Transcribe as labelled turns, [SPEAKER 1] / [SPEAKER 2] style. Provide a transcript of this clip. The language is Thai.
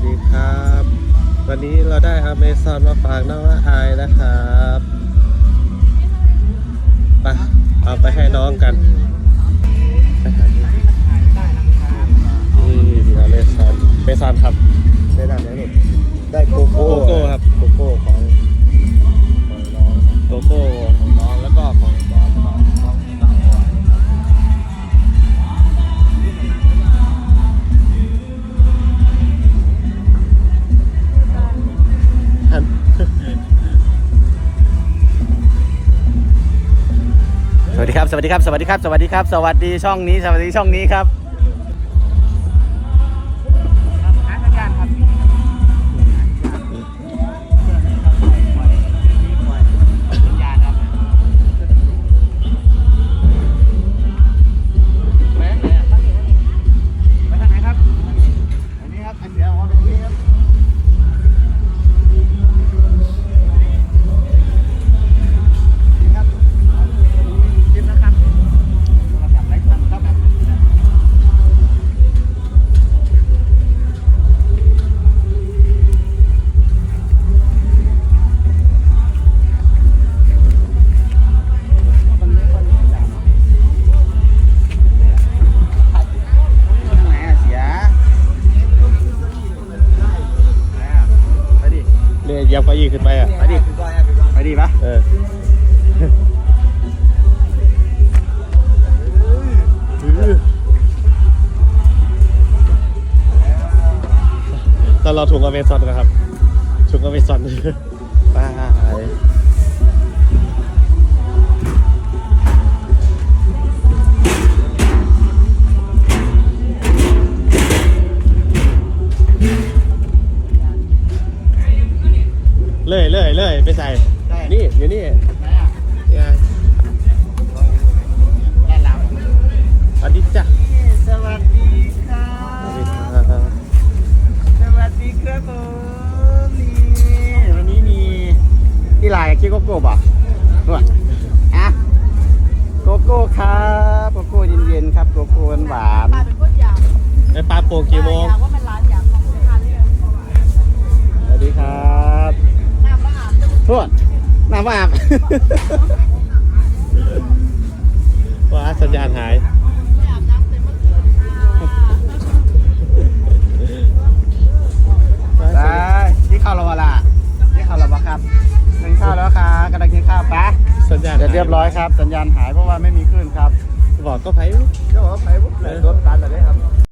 [SPEAKER 1] วัสดีครับ วันนี้เราได้อเมซอนมาฝากน้องอายนะครับไปเอาไปให้น้องกันไปหาดูนี่อเมซอนเมซอนครับ
[SPEAKER 2] สวัสดีครับ สวัสดีครับ สวัสดีครับ สวัสดีช่องนี้ สวัสดีช่องนี้ครับ
[SPEAKER 1] เนี่ยเหยียบเก้าอี้ขึ้นไปอะ
[SPEAKER 2] ไปดิไปดิปะ
[SPEAKER 1] เออตอนเราถุงอเมซอนนะครับ ถุงอเมซอนไป เลยเลยเลยไปใส่ นี่อยู่นี่
[SPEAKER 2] ไหนอะ
[SPEAKER 1] นี่ไง
[SPEAKER 2] แล่นเรา
[SPEAKER 1] สวัสดีจ้ะ
[SPEAKER 2] สวัสดีค่ะ
[SPEAKER 1] สวัสดีครับ
[SPEAKER 2] สวัสดีครับผมนี่วันนี้มีที่ไลน์คิดโกโก้ป่ะนู่นอะโกโก้ครับโกโก้เย็นๆครับโกโก้หวาน
[SPEAKER 3] ปลาเป็นคนอยาก
[SPEAKER 1] ไอ้ปลาโป่งกี่โมง
[SPEAKER 3] อยากว่ามันร้านอยากของทานเลย
[SPEAKER 2] ๆสวัสดีครับ
[SPEAKER 3] น้ำมะ อาบจะ
[SPEAKER 2] ทวนน้ำอาบ
[SPEAKER 1] ว่าสัญญาณหาย
[SPEAKER 3] ไม่อาบน้ำเต็มเมื่อคืนค่ะ
[SPEAKER 2] ได้ที่ข้าวเราวะล่ะที่ข้าวเราวะครับกินข้าวแล้วครับกำลังกินข้าวปะ
[SPEAKER 1] สัญญาณ
[SPEAKER 2] เดี๋ยวเรียบร้อยครับ สัญญาณหายเพราะว่าไม่มีคลื่นครับ
[SPEAKER 1] บอกก็ไป